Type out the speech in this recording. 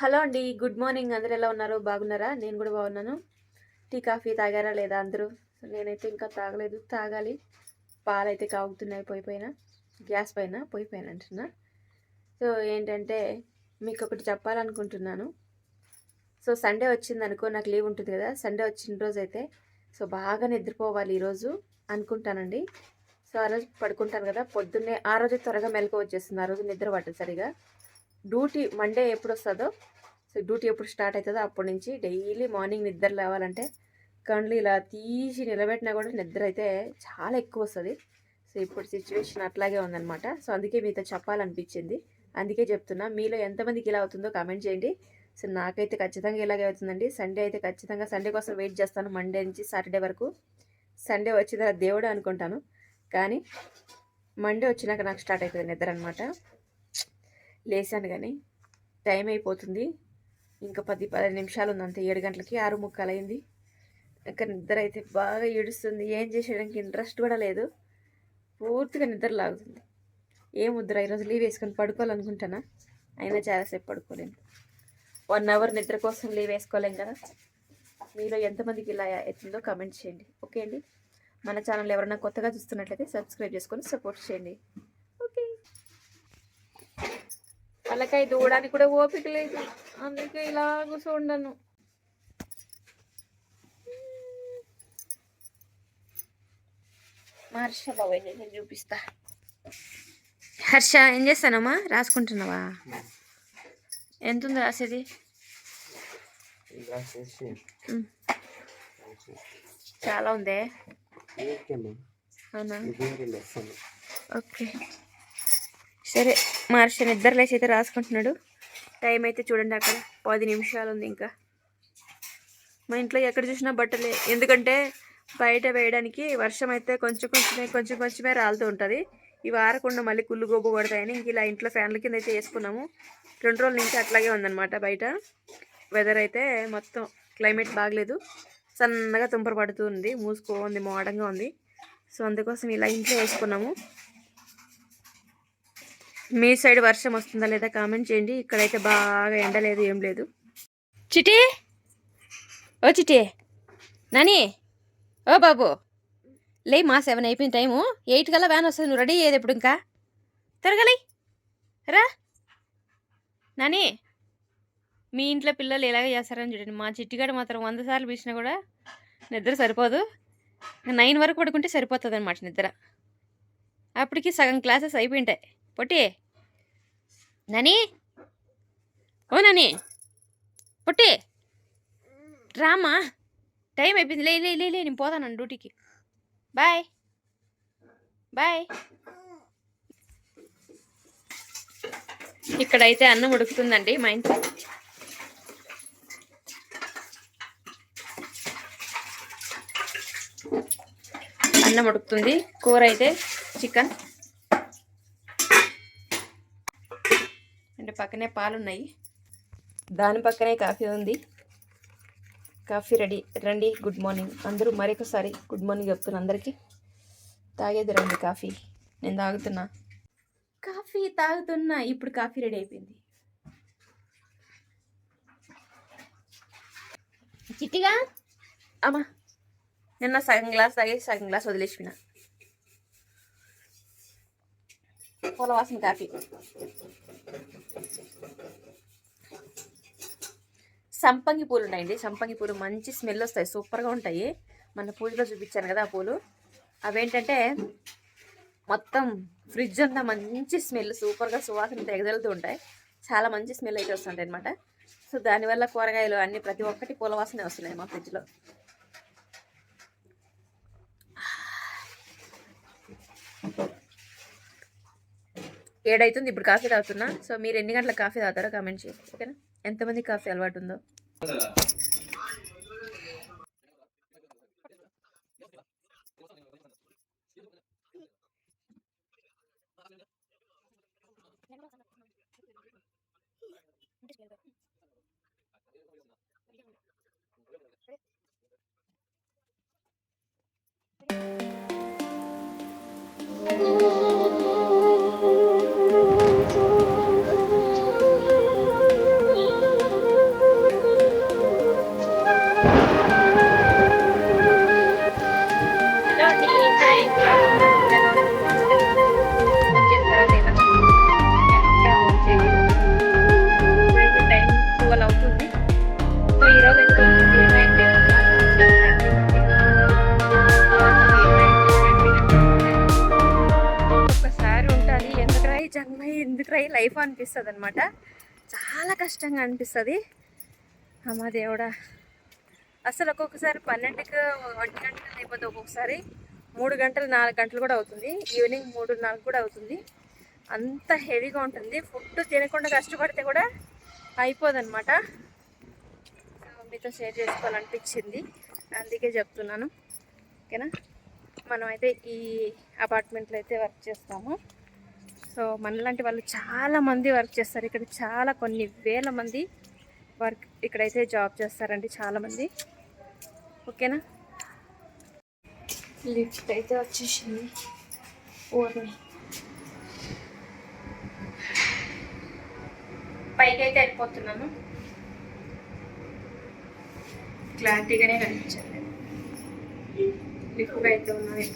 Hello అండి good morning. అందరు ఎలా ఉన్నారు? బాగున్నారా? నేను కూడా బాగున్నాను. టీ కాఫీ తాగారా లేదా అందరూ? నేనైతే ఇంకా తాగలేదు. తాగాలి. పాలైతే కాగుతున్నాయి పోయి పైన గ్యాస్ పైన పోయి పైన అంటున్నా. సో ఏంటంటే మీకు ఒకటి చెప్పాలనుకుంటున్నాను. సో సండే వచ్చింది అనుకో నాకు లీవ్ ఉంటుంది కదా సండే వచ్చిన రోజు అయితే సో బాగా నిద్రపోవాలి ఈరోజు అనుకుంటానండి. సో ఆ రోజు పడుకుంటాను కదా పొద్దున్నే ఆ రోజు త్వరగా మెలకు వచ్చేస్తుంది. ఆ రోజు నిద్ర పట్టదు సరిగా. డ్యూటీ మండే ఎప్పుడు వస్తుందో సో డ్యూటీ ఎప్పుడు స్టార్ట్ అవుతుందో అప్పటి నుంచి డైలీ మార్నింగ్ నిద్ర లేవాలంటే కళ్ళు ఇలా తీసి నిలబెట్టినా కూడా నిద్ర అయితే చాలా ఎక్కువ వస్తుంది సో ఇప్పుడు సిచ్యువేషన్ అట్లాగే ఉందన్నమాట. సో అందుకే మీతో చెప్పాలనిపించింది. అందుకే చెప్తున్నా మీలో ఎంతమందికి ఇలా అవుతుందో కామెంట్ చేయండి. సో నాకైతే ఖచ్చితంగా ఇలాగే అవుతుందండి. సండే అయితే ఖచ్చితంగా సండే కోసం వెయిట్ చేస్తాను మండే నుంచి సాటర్డే వరకు. సండే వచ్చిన దేవుడు అనుకుంటాను. కానీ మండే వచ్చినాక నాకు స్టార్ట్ అవుతుంది నిద్ర అనమాట లేసాను కానీ టైం అయిపోతుంది. ఇంకా పది పదిహేను నిమిషాలు ఉంది అంతే ఏడు గంటలకి ఆరు ముక్కలు అయింది ఇంకా నిద్ర అయితే బాగా ఏడుస్తుంది. ఏం చేసేయడానికి ఇంట్రెస్ట్ కూడా లేదు. పూర్తిగా నిద్ర లాగుతుంది. ఏం ముద్ర ఈరోజు లీవ్ వేసుకొని పడుకోవాలనుకుంటానా? అయినా చాలాసేపు పడుకోలేను. వన్ అవర్ నిద్ర కోసం లీవ్ వేసుకోలేం కదా? మీలో ఎంతమందికి ఇలా అవుతుందో కామెంట్ చేయండి. ఓకే అండి? మన ఛానల్ ఎవరైనా కొత్తగా చూస్తున్నట్లయితే సబ్స్క్రైబ్ చేసుకొని సపోర్ట్ చేయండి ఓకే వాళ్ళకాయ దూడడానికి కూడా ఓపిక లేదు. అందుకే ఇలా కూర్చోండను హర్ష బాబాయ్ నేను చూపిస్తా. హర్ష ఏం చేస్తానమ్మా? రాసుకుంటున్నావా? ఎంత ఉంది రాసేది? చాలా ఉందే? అవునా? ఓకే. సరే మహర్షి నిద్ర లేచి అయితే రాసుకుంటున్నాడు. టైం అయితే చూడండి అక్కడ పది నిమిషాలు ఉంది ఇంకా. మా ఇంట్లో ఎక్కడ చూసినా బట్టలే ఎందుకంటే బయట వేయడానికి వర్షం అయితే కొంచెం కొంచెమే కొంచెం కొంచెమే రాలుతూ ఉంటుంది. ఇవి ఆరకుండా మళ్ళీ కుళ్ళు గోబు పడతాయని ఇంక ఇలా ఇంట్లో ఫ్యాన్ల కింద అయితే వేసుకున్నాము. రెండు రోజుల నుంచి అట్లాగే ఉందన్నమాట బయట. వెదర్ అయితే మొత్తం క్లైమేట్ బాగలేదు. సన్నగా తుంపర పడుతూ ఉంది మూసుకో ఉంది మోడంగా ఉంది. సో అందుకోసం ఇలా ఇంట్లో వేసుకున్నాము. మీ సైడ్ వర్షం వస్తుందా లేదా కామెంట్ చేయండి. ఇక్కడైతే బాగా ఎండ లేదు ఏం లేదు. చిటి! ఓ చిటి! నాని! ఓ బాబు! లే మా సెవెన్ అయిపోయిన టైము. ఎయిట్ కల్లా వ్యాన్ వస్తుంది నువ్వు రెడీ అయ్యేది ఇప్పుడు ఇంకా? తిరగలి రా! నాని! మీ ఇంట్లో పిల్లలు ఎలాగ చేస్తారని చూడండి. మా చిట్టిగాడు మాత్రం వంద సార్లు పిలిచినా కూడా నిద్ర సరిపోదు. నైన్ వరకు పడుకుంటే సరిపోతుంది అనమాట నిద్ర. అప్పటికి సగం క్లాసెస్ అయిపోయింటాయి. పొట్టి. నని? ఓ నని. పొట్టి. రామా టైం అయిపోయింది. లే లే లే లే నేను పోతాను డ్యూటీకి. బాయ్. బాయ్. ఇక్కడైతే అన్నం ఉడుకుతుందండి మా ఇంట్లో. అన్నం ఉడుకుతుంది. కూర అయితే చికెన్. పక్కనే పాలు ఉన్నాయి దాని పక్కనే కాఫీ ఉంది. Coffee ready. రండి గుడ్ మార్నింగ్. అందరూ మరొకసారి గుడ్ మార్నింగ్ చెప్తున్నా అందరికీ. తాగేది రండి కాఫీ. నేను తాగుతున్నా. కాఫీ తాగుతున్నా. ఇప్పుడు కాఫీ రెడీ అయిపోయింది. చిట్టిగా? అమ్మా నిన్న సగం గ్లాస్ తాగేసి సగం గ్లాస్ వదిలేసిన. పూల వాసన కాఫీ. సంపంగి పూలు ఉన్నాయండి సంపంగి పూలు మంచి స్మెల్ వస్తాయి. సూపర్గా ఉంటాయి. మన పూజలో చూపించాను కదా ఆ పూలు. అవేంటంటే మొత్తం ఫ్రిడ్జ్ అంతా మంచి స్మెల్ సూపర్గా సువాసన తెగదలుతూ ఉంటాయి. చాలా మంచి స్మెల్ అయితే వస్తుంటాయి అనమాట సో దానివల్ల కూరగాయలు అన్ని ప్రతి ఒక్కటి పూల వాసనే వస్తున్నాయి మా ఫ్రిడ్జ్లో. ఏడైతుంది. ఇప్పుడు కాఫీ తాగుతున్నా. సో మీరు ఎన్ని గంటల కాఫీ తాగుతారో కామెంట్ చేయండి. ఓకేనా? ఎంతమంది కాఫీ అలవాటు ఉందో? Hello. లైఫ్ అనిపిస్తుంది అనమాట చాలా కష్టంగా అనిపిస్తుంది. అమ్మా దేవుడా. అసలు ఒక్కొక్కసారి పన్నెండుకి ఒంటి గంటలు అయిపోతుంది ఒక్కొక్కసారి మూడు గంటలు నాలుగు గంటలు కూడా అవుతుంది. ఈవినింగ్ మూడు నాలుగు కూడా అవుతుంది. అంత హెవీగా ఉంటుంది. ఫుడ్ తినకుండా కష్టపడితే కూడా అయిపోదన్నమాట. మీతో షేర్ చేసుకోవాలనిపించింది. అందుకే చెప్తున్నాను. ఓకేనా? మనం అయితే ఈ అపార్ట్మెంట్లో అయితే వర్క్ చేస్తాము. సో మనలాంటి వాళ్ళు చాలా మంది వర్క్ చేస్తారు. ఇక్కడ చాలా కొన్ని వేల మంది వర్క్ ఇక్కడైతే జాబ్ చేస్తారండి చాలామంది ఓకేనా? లిఫ్ట్ అయితే వచ్చేసింది. ఊరిని. పైకి అయితే వెళ్ళిపోతున్నాను. క్లారిటీగానే కనిపించలేదు లిఫ్ట్ అయితే ఉన్నాయి